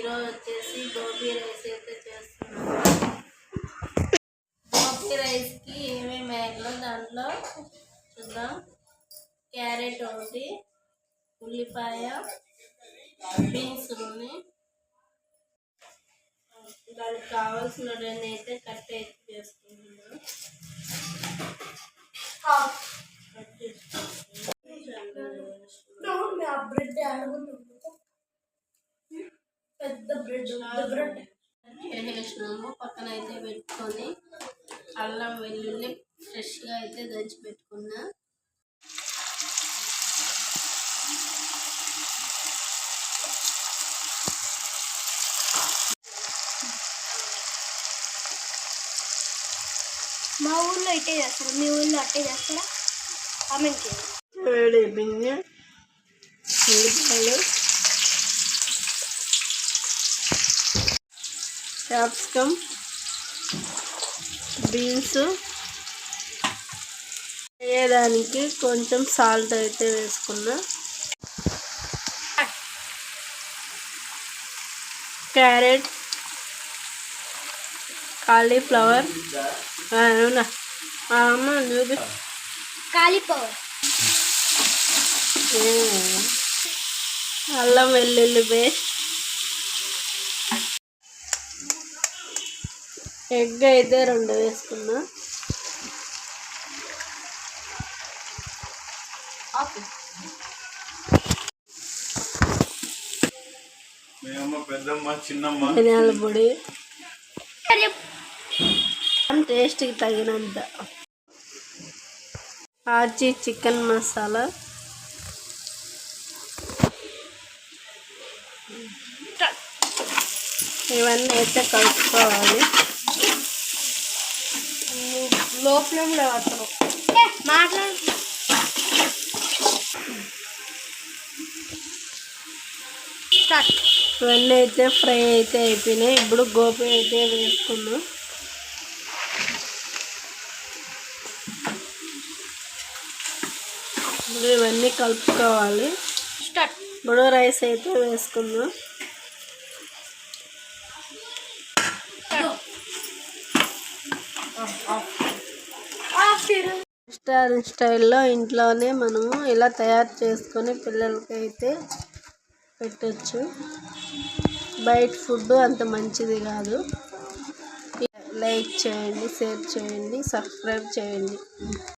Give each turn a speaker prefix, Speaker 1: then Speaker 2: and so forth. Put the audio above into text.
Speaker 1: ఈరోజు వచ్చేసి గోబీ రైస్ అయితే చేస్తున్నాను గోబీ రైస్కి ఏమేమి వేయాలో దాంట్లో చూద్దాం. క్యారెట్ ఒకటి ఉల్లిపాయ బీన్స్ ఉన్నాయి దానికి కావాల్సిన అయితే కట్ అయితే
Speaker 2: పెద్ద బ్రెడ్ బ్రెడ్
Speaker 1: చేసేసినాము పక్కన అయితే పెట్టుకొని అల్లం వెల్లుల్లి ఫ్రెష్గా అయితే దంచి పెట్టుకున్నా.
Speaker 2: మా ఊళ్ళో ఇట్టే చేస్తారు. మీ ఊళ్ళో అట్టే చేస్తారా? కామెంట్ చేయండి.
Speaker 1: వేడి బిందె ఉల్లిపాయలు క్యాప్సికమ్ బీన్స్. వేయడానికి కొంచెం సాల్ట్ అయితే వేసుకున్నా. Carrot cauliflower. అవునా? అమ్మ చూపి
Speaker 2: కాలిపవర్
Speaker 1: అల్లం వెల్లుల్లి పేస్ట్. ఎగ్ అయితే రెండు వేసుకున్నా.
Speaker 3: మేమమ్మ పెద్దమ్మ చిన్నమ్మ.
Speaker 1: ధనియాల పొడి. టేస్ట్కి తగినంత. ఆచి చికెన్ మసాలా. ఇవన్నీ అయితే కలుపుకోవాలి.
Speaker 2: లో ఫ్లేమ్లో మాట్లాడు.
Speaker 1: ఇవన్నీ అయితే ఫ్రై అయితే అయిపోయినాయి. ఇప్పుడు గోపి అయితే వేసుకున్నాం ఇప్పుడు ఇవన్నీ కలుపుకోవాలి. ఇప్పుడు రైస్ అయితే వేసుకుందాం. రెస్టారెంట్ స్టైల్లో ఇంట్లోనే మనము ఇలా తయారు చేసుకొని పిల్లలకి అయితే పెట్టచ్చు. బయట ఫుడ్ అంత మంచిది కాదు. లైక్ చేయండి షేర్ చేయండి సబ్స్క్రైబ్ చేయండి.